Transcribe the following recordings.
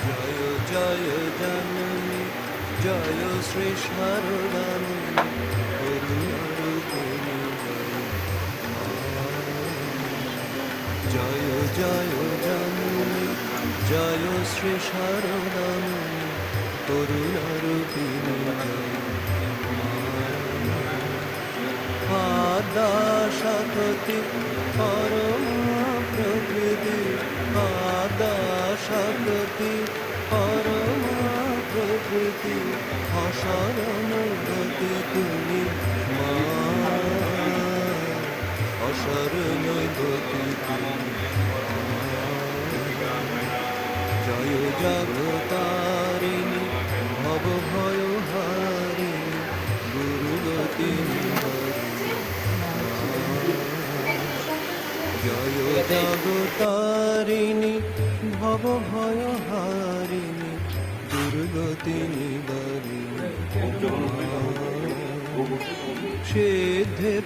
জয় জয় জননী জয় জয় জয় জননী, জয় শ্রী সারদাননী করুণারূপিণী আদা শক্তি পরম প্রকৃতি আদা শক্তি পরম প্রকৃতি অসরণ গতি তুমি অসরণ জয় জগতারিণী ভব ভয় হারিণী গুরুগতি জয় জগতারিণী ভব ভয় হারিণী দুর্গতি সিদ্ধি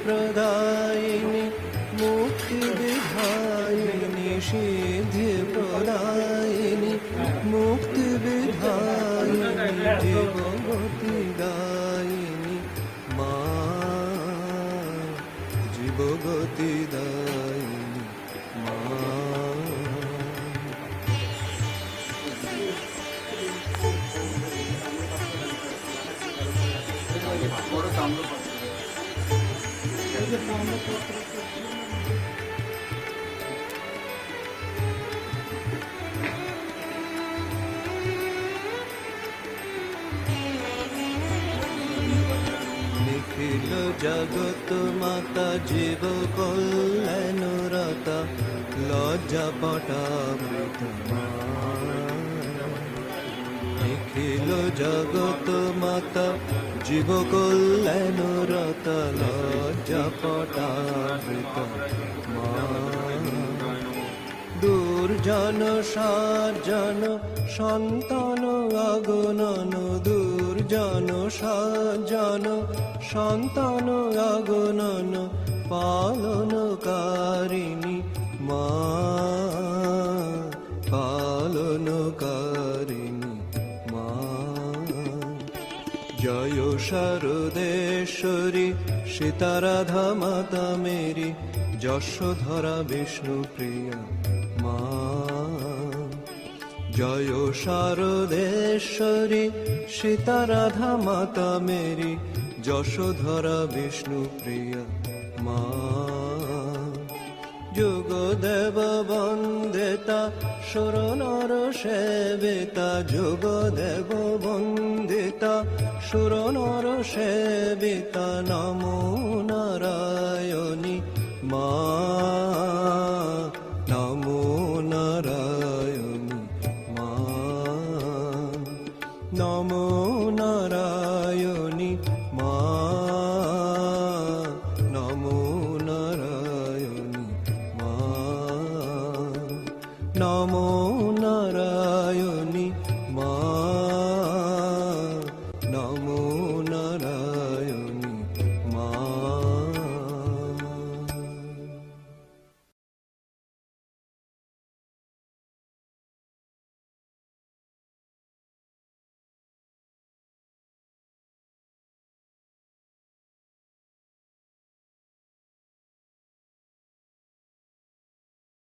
প্রদায়িনী মুক্তি বিধায়িনী সিদ্ধি প্রদায়িনী মুক্তি বিধায়িনী নিখিল জগত মাতা জীব কল্যাণ রতা লজ্জা পটামৃত জগত মাতা, জীব কল্যাণ রতা লজ্জা পটামৃত মা। দুর্জন সাজন সন্তান আগনন, দুর্জন সাজন সন্তান আগনন, পালনকারিণী মা। শারদেশ্বরী সীতারাধা মাতা মেরি, যশোধরা বিষ্ণু প্রিয়া মা। জয় শারদেশ্বরী সীতারাধা মাতা মেরি, যশোধরা বিষ্ণু প্রিয়া মা। যোগ দেব বন্দিতা সুরনর সেবিতা যোগ দেব বন্দিতা সুরনর সেবিতা নমো নারায়ণী মা। নমো নারায়ণী মা। নমো নারায়ণী মা। নমো নারায়ণী মা। নমো